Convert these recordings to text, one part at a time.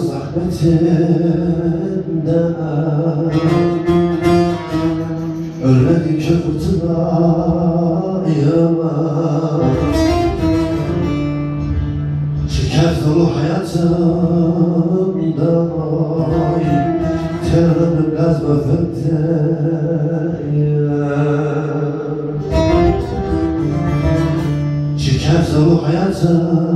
zahmetinden Ölmedikçe fırtınaya Şeker dolu hayatımda Terörüm gaz Şeker dolu hayatımda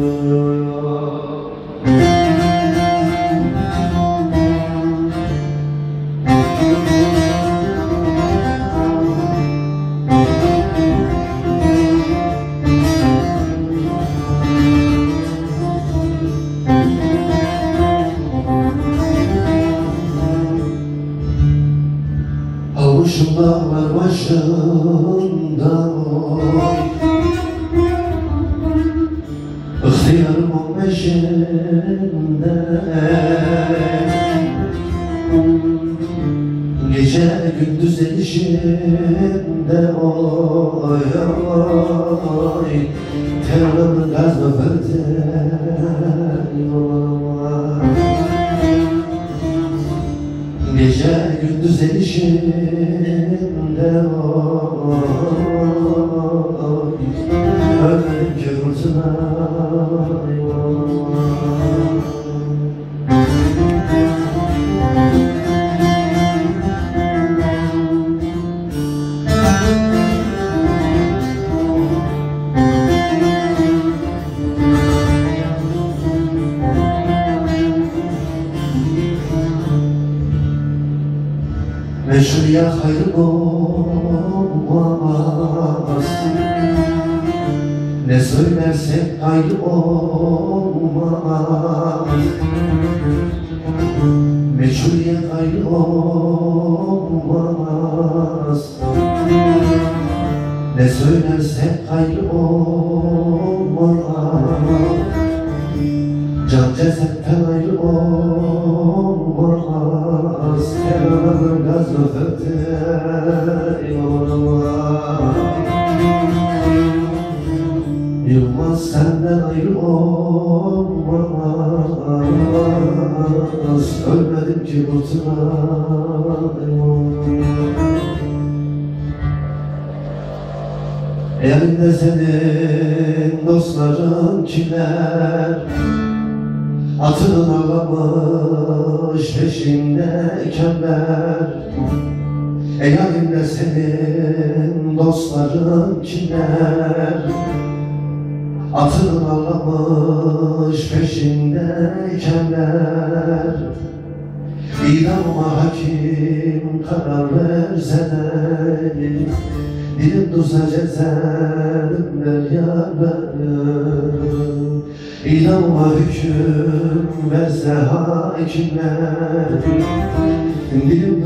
fırtınaya Avuçumda var gündüz erişimde oy oy Terörün gaz ve Gece Meşruya hayır olmaz Ne söylersek hayır olmaz Meşruya hayır olmaz Ne söylersek hayır olmaz olmaz Kenarın gazı Yılmaz senden ayrı olmaz Ölmedim ki Elinde senin dostların kimler Atının ağlamış peşinde kemler Ey halimle senin dostların kimler? Atının ağlamış peşinde kemler İdamıma hakim karar verse de Dilim tuza cezalimler yarlarım İdamıma hüküm verse hakimler Dilim